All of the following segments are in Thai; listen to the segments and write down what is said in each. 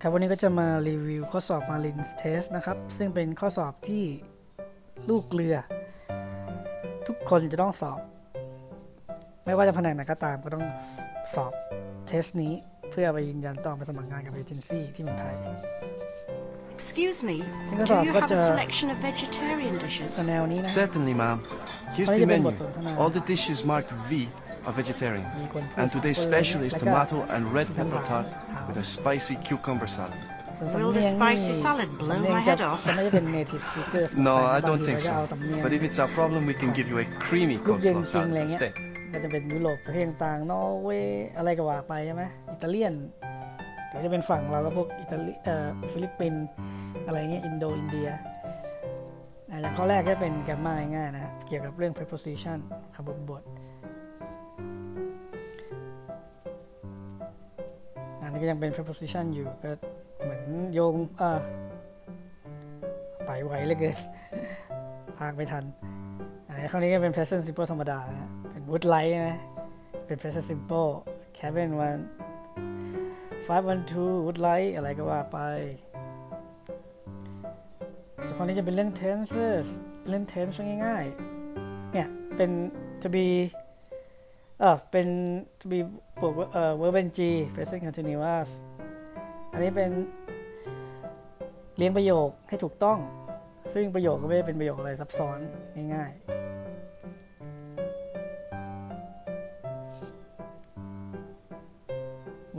ครับวันนี้ก็จะมารีวิวข้อสอบ Marines Test นะครับ ซึ่งเป็นข้อสอบที่ลูกเรือ ทุกคนจะต้องสอบ ไม่ว่าจะแผนกไหนก็ตามก็ต้องสอบเทสนี้เพื่อไปยืนยันต่อไปสมัครงานกับเอเจนซี่ที่เมืองไทย Excuse me, Think I do thought you I've got have a to- selection of vegetarian dishes? ก็แนวนี้นะ Certainly, ma'am. Here's Pwede the ba menu. boss, ito na. All the dishes marked V are vegetarian. มีคนพูด And today's สากล special เลย is นะ tomato and red แล้วก็ pepper tart ถาม with a spicy cucumber salad. ส่วนสำ Will เนี the ยง spicy นี่ salad blow สำเนียง my จะ head off? จะไม่ได้เป็น native speaker No, บาง I ที don't think ก็จะ so. เอาสำเนียง But if it's a problem, we can give you a creamy ลูกเย็น coleslaw จริงอะไร salad เงี้ย instead. ก็จะเป็นยุโรปประเทศต่างๆนอร์เวย์อะไรก็ว่าไปใช่ไหมอิตาเลียนเดี๋ยวจะเป็นฝั่งเราก็พวกอิตาลีเอ่อฟิลิปปินส์อะไรเงี้ยอินโดอินเดียอะอย่างข้อแรกก็เป็นแกรมมาง่ายๆนะฮะเกี่ยวกับเรื่อง preposition คำบทบท นี้ก็ยังเป็น preposition อยู่ก็เหมือนโยงเอ่อไปไวเหลือเกินพากไม่ทันอันนี้คราวนี้ก็เป็น present simple ธรรมดานะเป็น would like ใช่ไหมเป็น present simple cabin one five one two would like อะไรก็ว่าไปส่วนคราวนี้จะเป็นเรื่อง tenses เรื่อง tense ง่ายๆ เนี่ย เป็น to be เออเป็น to be บวกเอ่อ verb ing present continuous อันนี้เป็นเรียงประโยคให้ถูกต้อง ซึ่งประโยคก็ไม่ได้เป็นประโยคอะไรซับซ้อนง่ายๆ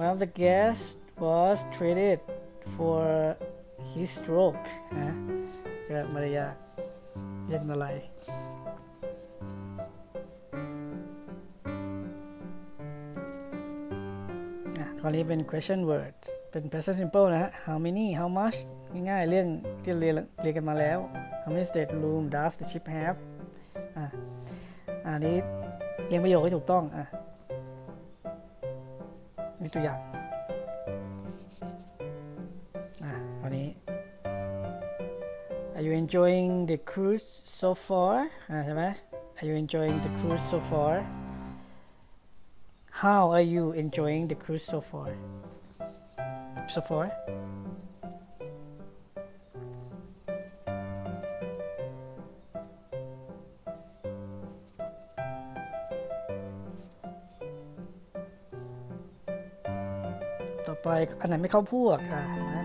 One of the guests was treated for his stroke นะก็มารยาเย็นอะไร ราวนี้เป็น question words เป็น present simple นะฮะ how many how much ง่ายๆเรื่องที่เรียนเรียนกันมาแล้ว how many stateroom does the ship have อะอันนี้เรียงประโยคให้ถูกต้องอะนี่ตัวอย่างอะคราวนี้ Are you enjoying the cruise so far อะใช่ไหม Are you enjoying the cruise so far How are you enjoying the cruise so far? So far? ต่อไปอันไหนไม่เข้าพวกอะนะ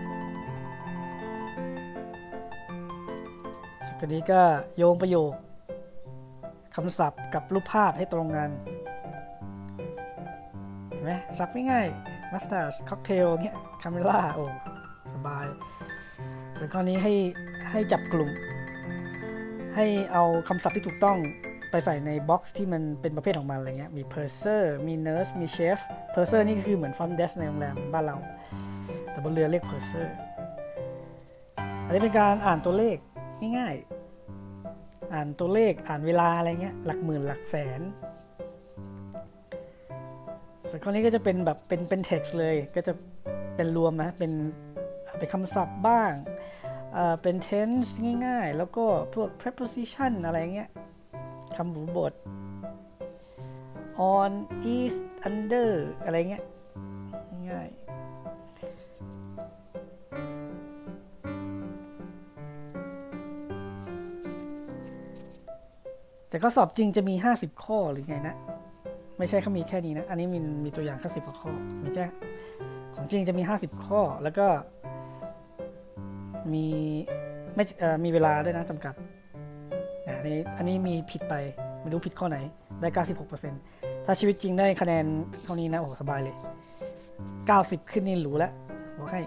สุดนี้ก็โยงประโยคคำศัพท์กับรูปภาพให้ตรงกัน ไหมสับง่ายๆมัสตาร์ดค็อกเทลเงี้ยคาเมล่าโอ้สบาย ส่วนข้อนี้ให้ให้จับกลุ่ม ให้เอาคำศัพท์ที่ถูกต้องไปใส่ในบ็อกซ์ที่มันเป็นประเภทของมันอะไรเงี้ย มี purser มี nurse มี chef purser นี่คือเหมือน front desk ในโรงแรมบ้านเรา แต่บนเรือเรียก purser อันนี้เป็นการอ่านตัวเลขง่ายๆ อ่านตัวเลข อ่านเวลาอะไรเงี้ย หลักหมื่นหลักแสน ส่วนข้อนี้ก็จะเป็นแบบเป็นเป็น text เลยก็จะเป็นรวมนะเป็นเป็นคำศัพท์บ้างเป็น tense ง่ายๆ แล้วก็พวก preposition อะไรเงี้ยคำบูบท on is under อะไรเงี้ยง่ายแต่ข้อสอบจริงจะมี 50 ข้อหรือไงนะ ไม่ใช่เขามีแค่นี้นะ อันนี้มีมีตัวอย่างแค่สิบข้อม่ใช่ของจริงจะมี50ข้อ แล้วก็มีไม่มีเวลาด้วยนะจำกัดอันนี้อันนี้มีผิดไป ไม่รู้ผิดข้อไหน ได้ 96%ถ้าชีวิตจริงได้คะแนนเท่านี้นะ โอ้สบายเลย 90 ขึ้นนี่หรูแล้วบอกให้